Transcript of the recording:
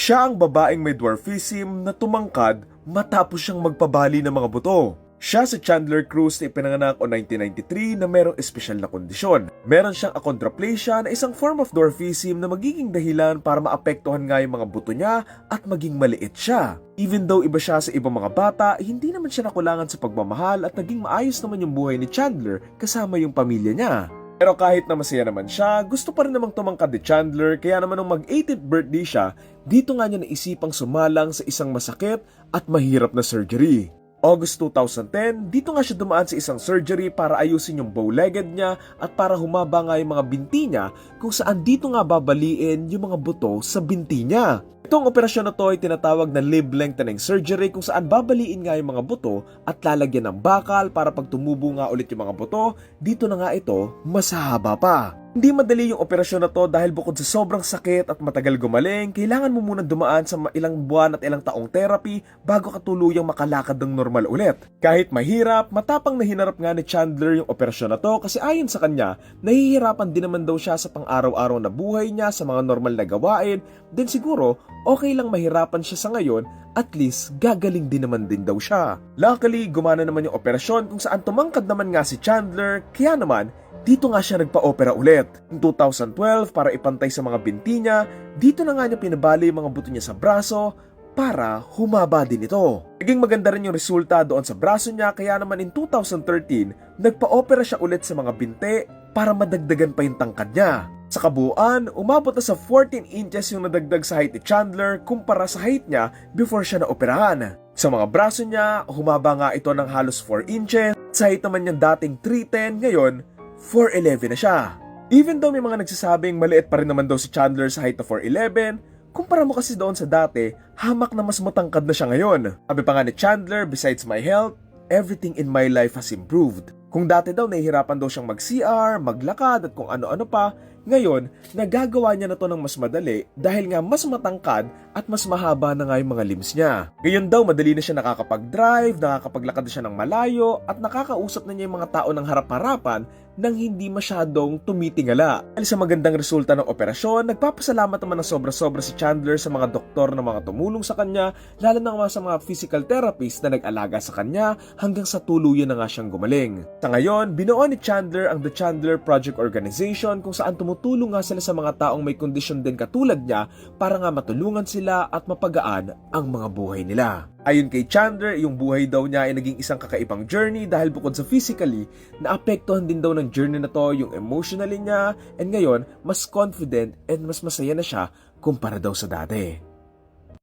Siya ang babaeng may dwarfism na tumangkad matapos siyang magpabali ng mga buto. Siya si Chandler Cruz na ipinanganak o 1993 na merong espesyal na kondisyon. Meron siyang achondroplasia na isang form of dwarfism na magiging dahilan para maapektuhan nga yung mga buto niya at maging maliit siya. Even though iba siya sa ibang mga bata, hindi naman siya nakulangan sa pagmamahal at naging maayos naman yung buhay ni Chandler kasama yung pamilya niya. Pero kahit na masaya naman siya, gusto pa rin namang tumangkad ni Chandler kaya naman nung mag-18th birthday siya, dito nga niya naisipang sumalang sa isang masakit at mahirap na surgery. August 2010, dito nga siya dumaan sa isang surgery para ayusin yung bow-legged niya at para humaba nga yung mga binti niya kung saan dito nga babaliin yung mga buto sa binti niya. Itong operasyon na to ay tinatawag na lip lengthening surgery kung saan babaliin nga yung mga buto at lalagyan ng bakal para pag tumubo nga ulit yung mga buto, dito na nga ito mas haba pa. Hindi madali yung operasyon na to dahil bukod sa sobrang sakit at matagal gumaling, kailangan mo munang dumaan sa ilang buwan at ilang taong therapy bago ka tuluyang makalakad ng normal ulit. Kahit mahirap, matapang na hinarap nga ni Chandler yung operasyon na to kasi ayon sa kanya, nahihirapan din naman daw siya sa pang-araw-araw na buhay niya sa mga normal na gawain, then siguro okay lang mahirapan siya sa ngayon at least gagaling din naman din daw siya. Luckily, gumana naman yung operasyon kung saan tumangkad naman nga si Chandler, kaya naman dito nga siya nagpa-opera ulit. Noong 2012, para ipantay sa mga binti niya, dito na nga niya pinabali yung mga buto niya sa braso para humaba din ito. Naging maganda rin yung resulta doon sa braso niya kaya naman in 2013, nagpa-opera siya ulit sa mga binti para madagdagan pa yung tangkad niya. Sa kabuuan, umabot na sa 14 inches yung nadagdag sa height ni Chandler kumpara sa height niya before siya naoperahan. Sa mga braso niya, humaba nga ito ng halos 4 inches. Sa height naman niyang dating 310, ngayon 4'11 na siya. Even though may mga nagsasabing maliit pa rin naman daw si Chandler sa height na 4'11, kumpara mo kasi doon sa dati, hamak na mas matangkad na siya ngayon. Sabi pa nga ni Chandler, besides my health, everything in my life has improved. Kung dati daw nahihirapan daw siyang mag-CR, maglakad at kung ano-ano pa, ngayon, nagagawa niya na to ng mas madali dahil nga mas matangkad at mas mahaba na nga yung mga limbs niya. Ngayon daw, madali na siya nakakapag-drive, nakakapaglakad na siya ng malayo at nakakausap na niya yung mga tao ng harap-harapan nang hindi masyadong tumitingala. Dahil sa magandang resulta ng operasyon, nagpapasalamat naman ng sobra-sobra si Chandler sa mga doktor na mga tumulong sa kanya, lalo na nga sa mga physical therapist na nag-alaga sa kanya hanggang sa tuluyan na nga siyang gumaling. Sa ngayon, binuo ni Chandler ang The Chandler Project Organization kung saan tumutulong nga sila sa mga taong may kondisyon din katulad niya para nga matulungan sila at mapagaan ang mga buhay nila. Ayon kay Chandler, yung buhay daw niya ay naging isang kakaibang journey dahil bukod sa physically, naapektuhan din daw ng journey na to yung emotionally niya and ngayon, mas confident and mas masaya na siya kumpara daw sa dati.